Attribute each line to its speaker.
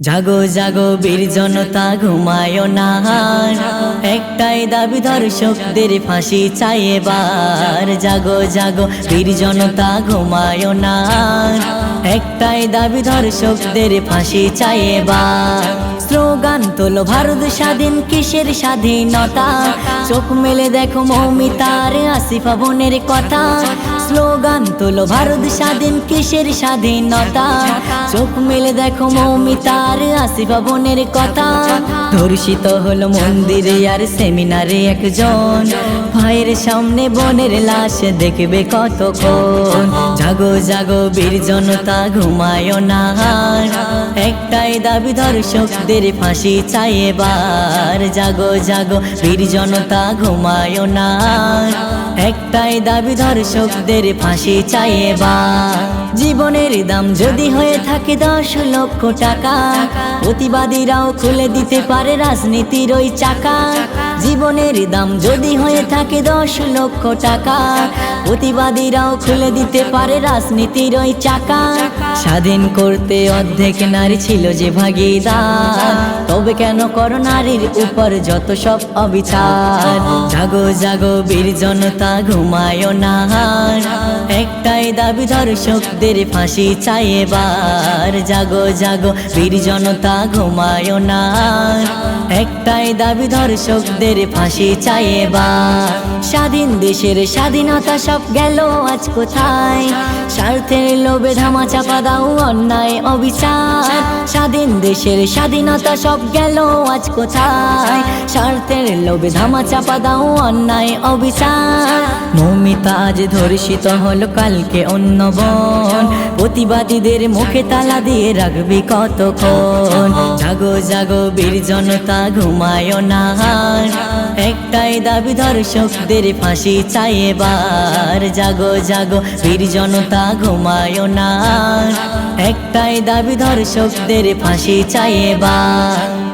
Speaker 1: জাগো জাগো, বীর জনতা, ঘুমায় না। একটাই দাবি দর্শকদের ফাঁসি চাই এবার। জাগো জাগো, বীর জনতা, ঘুমায় না। একটাই দাবি দর্শকদের ফাঁসি চাই এবার। স্লোগান তোলো, ভারত স্বাধীন, কিসের স্বাধীনতা? চোখ মেলে দেখো মৌমিতার আসিফা বোনের কথা। স্লোগান তোলো, ভারত স্বাধীন, কিসের স্বাধীনতা? চোখ মেলে দেখো মৌমিতার আসিফা বোনের কথা। ধর্ষিত হলো মন্দিরে আর সেমিনারে একজন। ভাইয়ের সামনে বোনের লাশ দেখবে কতক্ষণ? জাগো জাগো বীর জনতা, ঘুমায় না। একটাই দাবি দর্শকদের ফাঁসি চাই এবার। জাগো জাগো, বীর জনতা, ঘুমায় না। একটাই দাবি ধর দর্শকদের ফাঁসি চাই এবার। জীবনের দাম যদি হয়ে থাকে দশ লক্ষ টাকা, প্রতিবাদীরাও খুলে দিতে পারে রাজনীতির ওই চাকা। জীবনের দাম যদি হয়ে থাকে দশ লক্ষ টাকা, প্রতিবাদীরাও খুলে দিতে পারে রাজনীতির ওই চাকা। স্বাধীন করতে অর্ধেক নারী ছিল যে ভাগিদার, তবে কেন কর নারীর উপর যত সব অবিচার? জাগো জাগো, বীর জনতা, ঘুমায় না একটাই দাবি, দর্শকদের ফাঁসি চাই এবার। জাগো জাগো, বীর জনতা ঘুমায় না। একটাই দাবি, ধর্ষকদের ফাঁসি চাই এবার। স্বাধীন দেশের স্বাধীনতা সব গেল আজ কোথায়? স্বার্থের লোভে ধামা চাপা দাও, অন্যায়, অবিচার। স্বাধীন দেশের স্বাধীনতা সব গেল আজ কোথায়? স্বার্থের লোভে ধামা চাপা দাও, অন্যায়, অবিচার। মৌমিতা আজ ধর্ষিত হলো, কালকে অন্য বন। প্রতিবাদীদের মুখে তালা দিয়ে রাখবি কতক্ষণ? জাগো জাগো, বীর জনতা, ঘুমায় না। একটাই দাবি, ধর্ষকদের ফাঁসি চাই এবার। জাগো জাগো, বীর জনতা, ঘুমায় না। একটাই দাবি, ধর্ষকদের ফাঁসি চাই এবার।